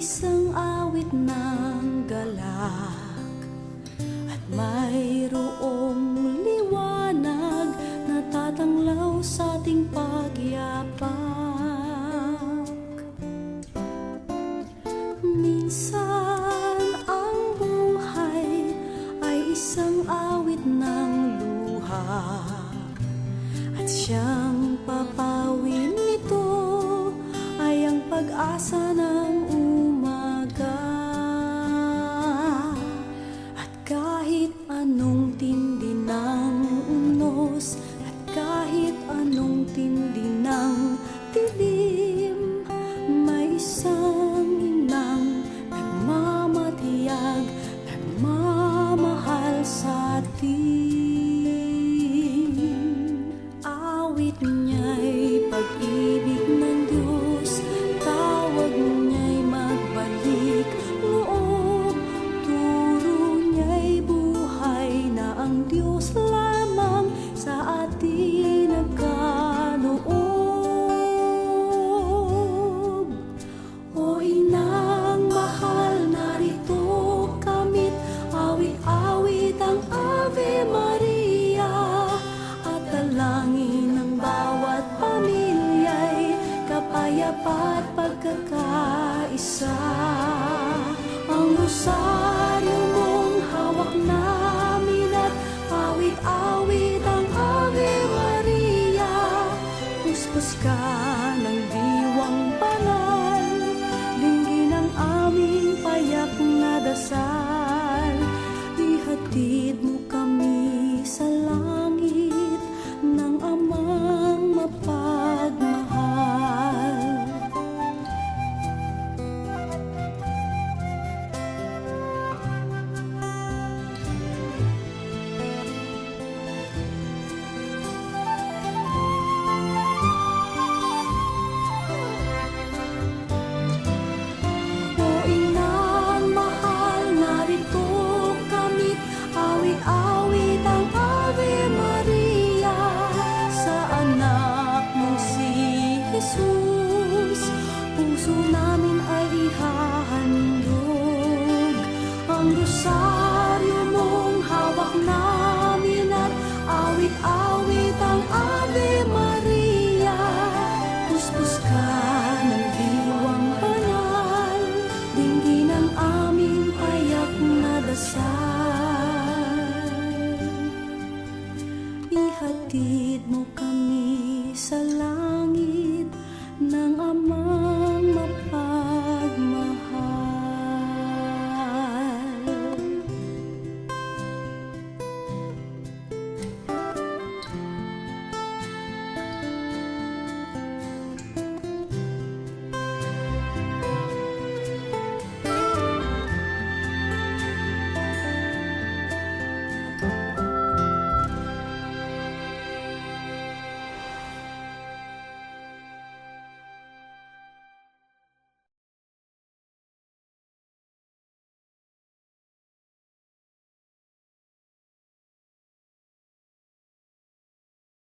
isang awit ng galak At mayroong liwanag na tatanglaw sa ating pagyapak Minsan ang buhay ay isang awit ng luha At siyang papawin nito ay ang pag-asa na Kapayapa at pagkakaisa. Ang rosaryo mo ka